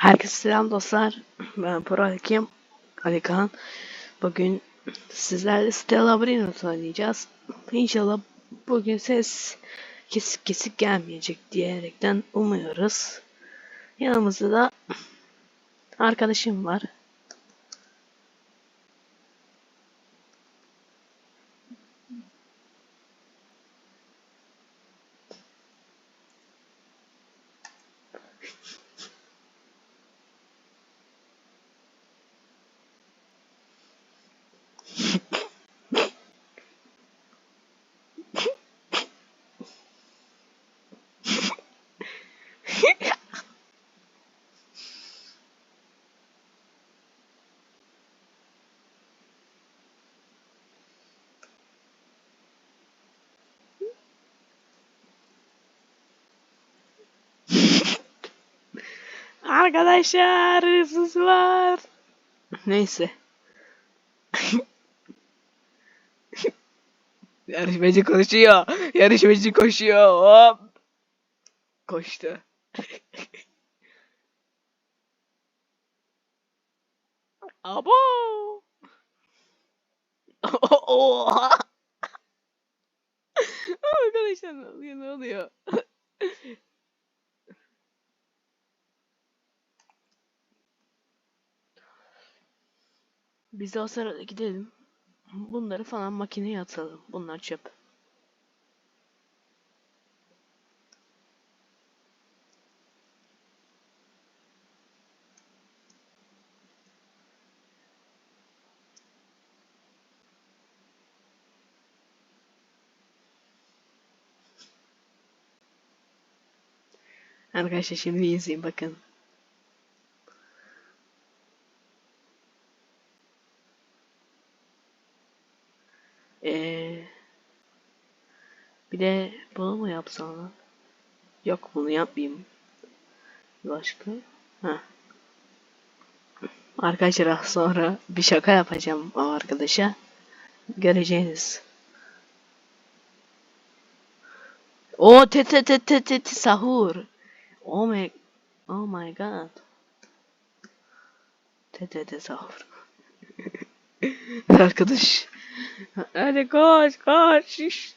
Herkese selam dostlar. Ben Pro Hakim Ali Kaan. Bugün sizlerle Stella Brinus oynayacağız. İnşallah bugün ses kesik kesik gelmeyecek diyerekten umuyoruz. Yanımızda da arkadaşım var. Arkadaşlar hırsız var. Neyse. Yarışmacı koşuyor. Yarışmacı koşuyor. Hop. Koştu. Abo. Oha. Arkadaşlar ne oluyor ne oluyor? Biz de o sırada gidelim. Bunları falan makineye atalım. Bunlar çöp. Arkadaşlar şimdi izleyin bakın. Ee, bir de lan? Yok bunu yapmayayım. Başka? Ha. Arkadaşlar sonra bir şaka yapacağım o arkadaşa. Göreceğiniz. O te te te te te te sahur. Oh my Oh my god. Te te te sahur. Arkadaş. Hadi koş koş.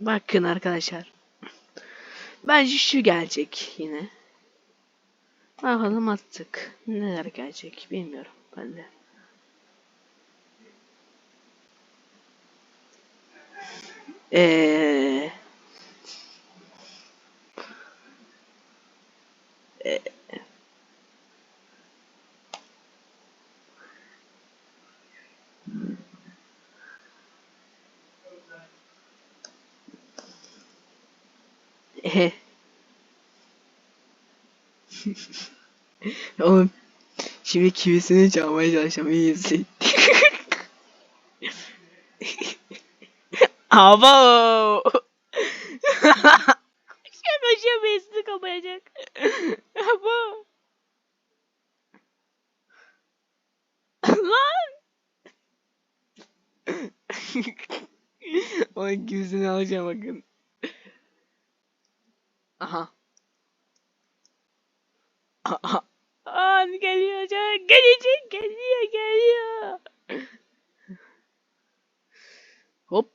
Bakın arkadaşlar. Bence şu gelecek yine. Bakalım attık. Neler gelecek bilmiyorum ben de. Eee... Ehe. Oğlum şimdi kimisini çalmaya çalışacağım iyi izleyin. Abo. Şaka şaka besini kapayacak. Abo. Lan. Onun kimisini alacağım bakın. An geliyor canım. Gelecek geliyor geliyor. Hop.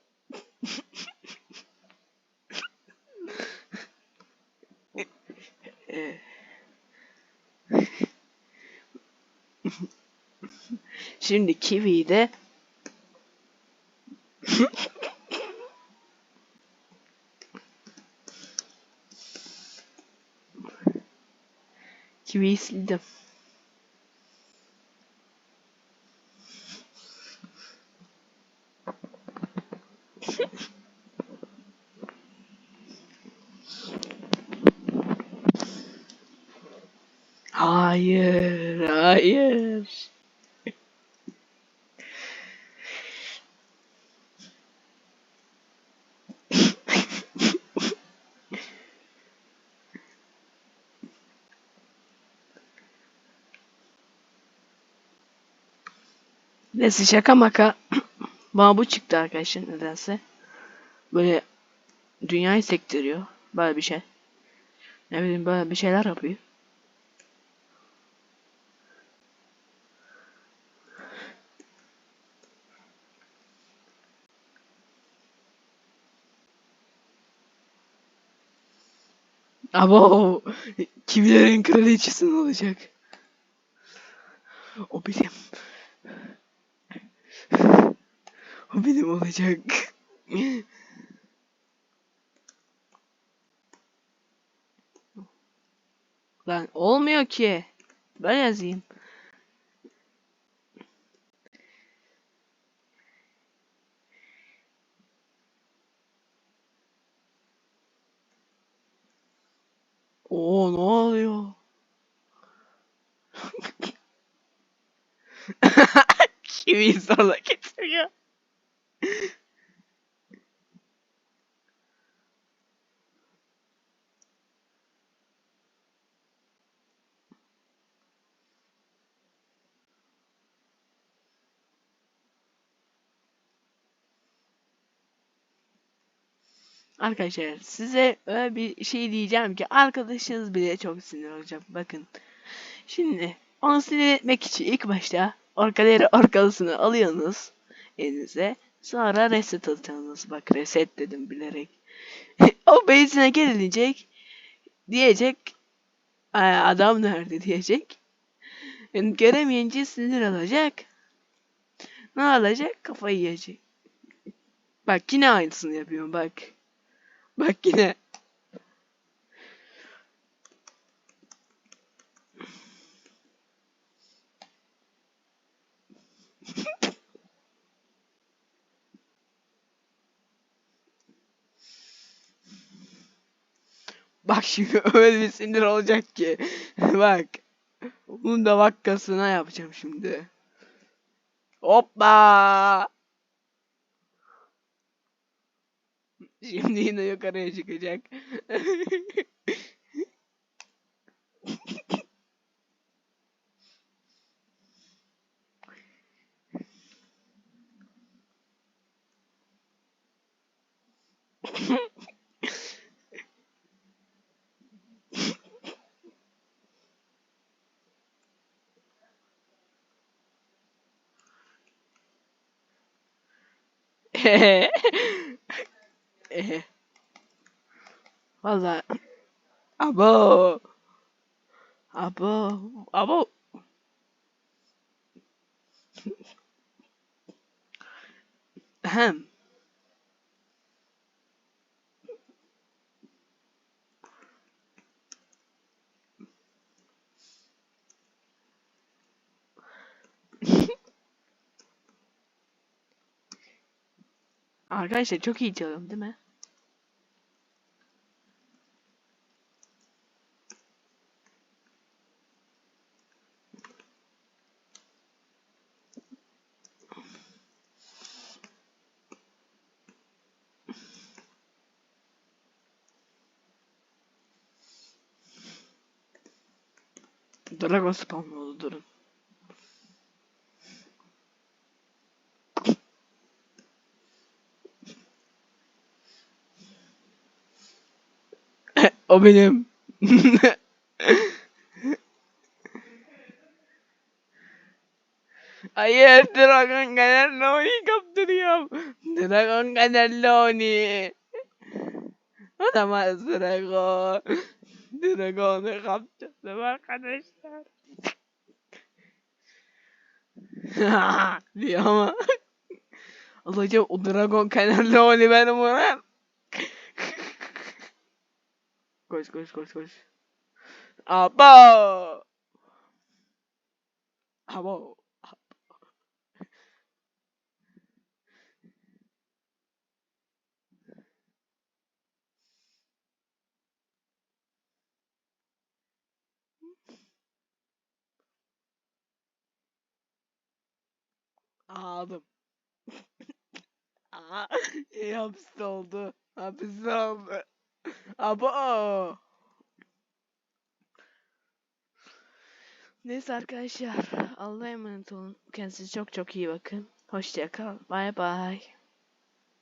Şimdi kiwiyi de kiwiyi sildim. Hayır, hayır. Neyse şaka maka. Bana bu çıktı arkadaşlar nedense. Böyle dünyayı sektiriyor. Böyle bir şey. Ne bileyim böyle bir şeyler yapıyor. Ama kimlerin kraliçesi olacak? O benim. O benim olacak. Lan olmuyor ki. Ben yazayım. Oo ne oluyor? Kim insana getiriyor? Arkadaşlar size öyle bir şey diyeceğim ki arkadaşınız bile çok sinir olacak. Bakın. Şimdi onu sinir etmek için ilk başta orkaları orkalısını alıyorsunuz elinize. Sonra reset atacaksınız. Bak reset dedim bilerek. o base'ine gelinecek. Diyecek. "Aa, Adam nerede diyecek. Göremeyince sinir olacak. Ne olacak? Kafayı yiyecek. Bak yine aynısını yapıyorum bak. Bak yine. Bak şimdi öyle bir sinir olacak ki. Bak. Bunun da vakkasına yapacağım şimdi. Hoppa. Şimdi yine yukarıya çıkacak. Ehe. Valla. Abo. Abo. Abo. Hem. Arkadaşlar çok iyi çalıyorum değil mi? Dragon spam oldu durun. O benim. Hayır Dragon Caneloni kaptırıyorum. Dragon Caneloni. Olamaz Dragon. Dragon'u kaptırdım arkadaşlar. diyor ama. Allah'ım o Dragon Caneloni benim ulan. Koş koş koş koş. Abo. Abo. Aldım. Aa, hapiste oldu. Hapiste oldu. Abo. Neyse arkadaşlar Allah'a emanet olun. Kendinize çok çok iyi bakın. Hoşça kal. Bay bay.